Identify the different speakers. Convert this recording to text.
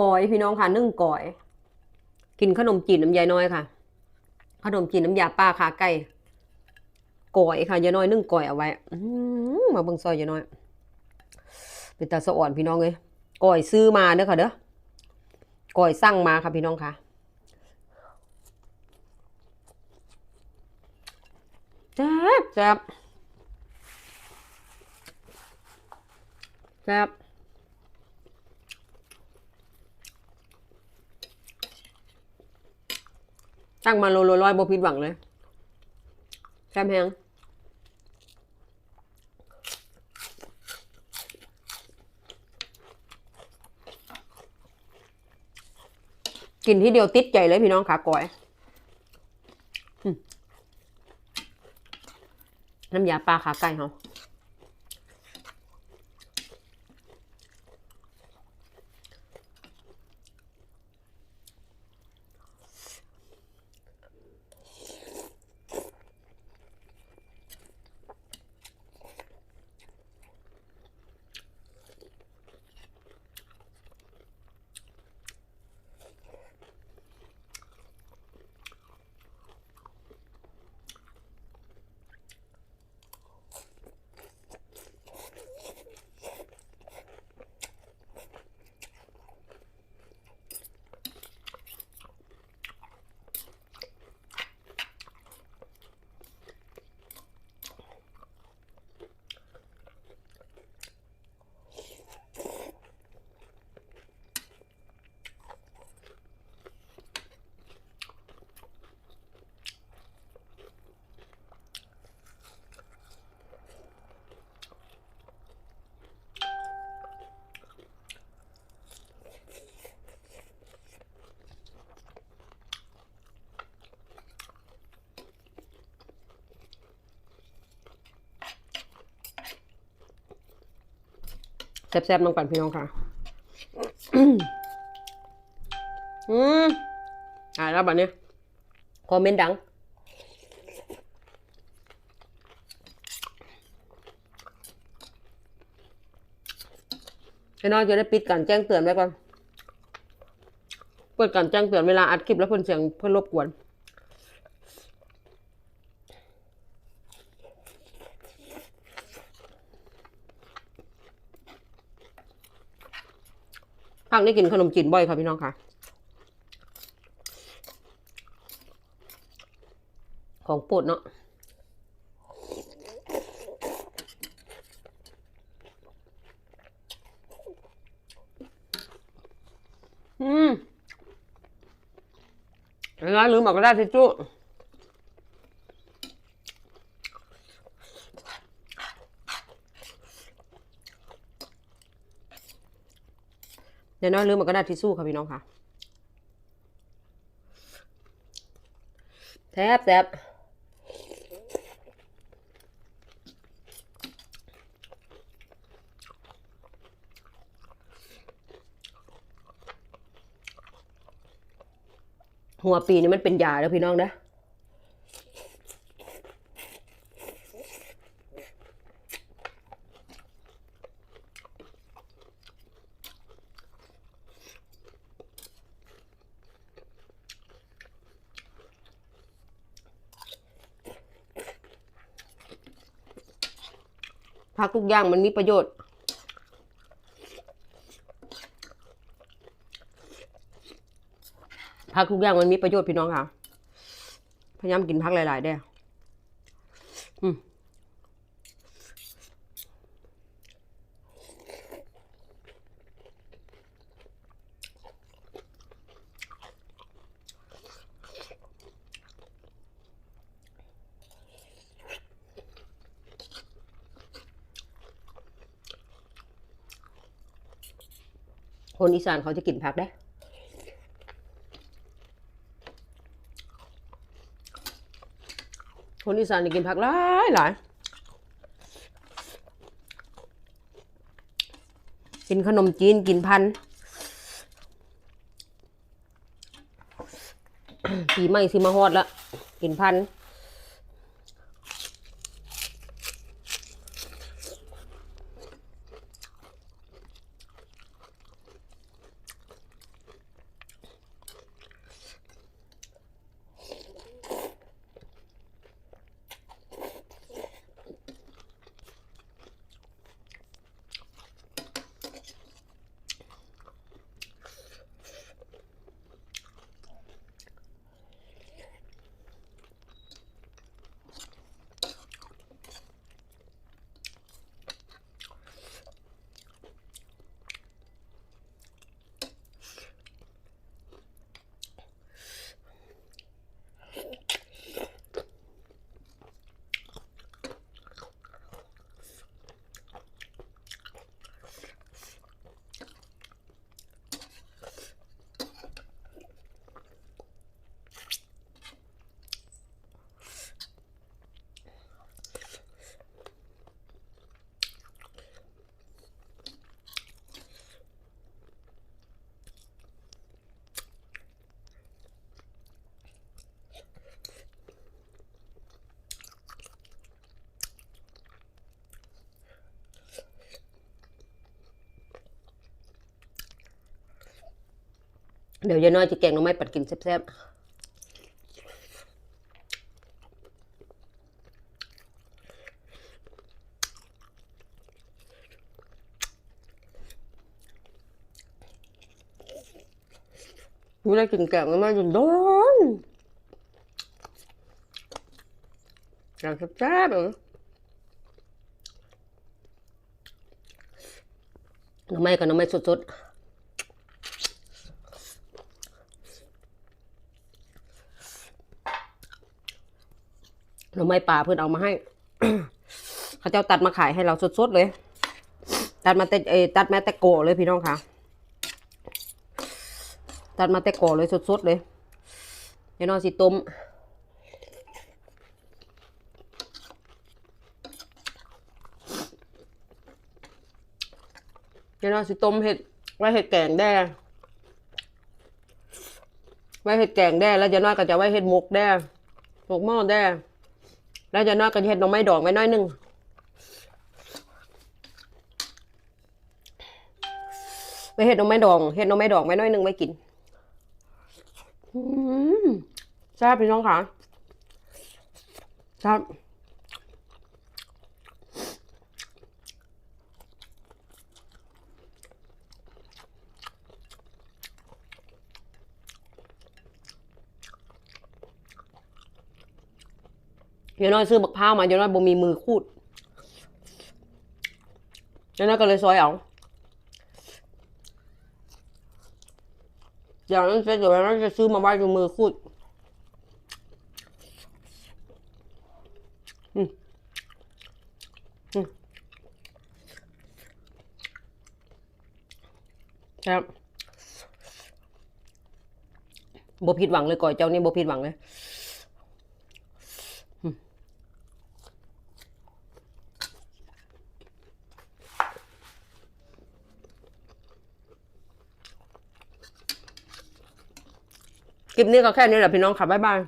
Speaker 1: ก่อยพี่น้องค่ะนึ่งก่อย กินขนมจีนน้ำยายน้อยค่ะ ขนมจีนน้ำยาป้าขาไก่ก่อยค่ะยายน้อยนึ่งก่อยเอาไว้มาเบิ่งซอยยายน้อย เป็นตาสะอ่อนพี่น้องเลยก่อยซื้อมาเด้อค่ะเด้อก่อยสั่งมาค่ะพี่น้องค่ะแซ่บแซ่บแซ่บ ตั้งมาโลโลร้อยบ่ผิดหวังเลยแซ่บแฮงกินที่เดียวติดใจเลยพี่น้องขาก้อย น้ำยาปลาขาไก่เขา แซ่บๆน้องปันพี่น้องค่ะ อืมอ่าแล้วบัดนี้คอมเมนต์ดังให้น้อยจะได้ปิดการแจ้งเตือนไว้ก่อน เปิดการแจ้งเตือนเวลาอัดคลิปแล้วเพิ่นเสียงเพิ่นรบกวน ภาคนี้กินขนมจีนบ่อยค่ะพี่น้องค่ะ ของโปรดเนาะอืมเดี๋ยวนะลืมบอกกระดาษทิชชู่ เดี๋ยวน้อยลืมบอกกระดาทิชชู่ค่ะพี่น้องค่ะแทบแทบหัวปีนี่มันเป็นยาแล้วพี่น้องนะ ผักทุกอย่างมันมีประโยชน์ ผักทุกอย่างมันมีประโยชน์พี่น้องค่ะ พยายามกินผักหลาย ๆ ได้อืม คนอีสานเขาจะกินผักได้ คนอีสานนี่กินผักหลายหลายกินขนมจีนกินพันปีใหม่สิมาฮอดละกินพัน เดี๋ยวยายน้อยจะแกงหน้ำไม้ปัดกินแซ่บๆไม่ได้กินแกงหน้ำไม้จนโดนแกงแซ่บๆเลยหน้ำไม้กับหน้ำไม้สดๆ หน่อไม้ป่าเพื่อนเอามาให้ เขาเจ้าตัดมาขายให้เราสดๆเลย ตัดมาแต่เอตัดมาแต่โกเลยพี่น้องค่ะ ตัดมาแต่โกเลยสดๆเลยเดี๋ยวนองสิต้มเดี๋ยวนองสิต้มเห็ดไว้เห็ดแกงแด้ไว้เห็ดแกงแด้แล้วเดี๋ยวน้อยก็จะไว้เห็ดหมกแด้หมกหม้อแด้ แล้วจะนอกกันเห็ดหน่อไม้ดอกไว้น้อยหนึงไปเห็ดน้อไม้ดองเห็ดน้อไม้ดอกไว้น้อยหนึงไว้กินอืมทราบพี่น้องค่ะทราบ เดี๋ยวน้อยซื้อบักพร้าวมาเดี๋ยวน้อยบ่มีมือคูดเดี๋ยวน้อยก็เลยซอยเอาอย่างนั้นเสร็จเดี๋ยวน้อยจะซื้อมาไว้ดูมือคูดอืมอืมครับบ่ผิดหวังเลยก่อยเจ้านี่บ่ผิดหวังเลย คลิปนี้ก็แค่นี้แหละพี่น้องค่ะบ๊ายบาย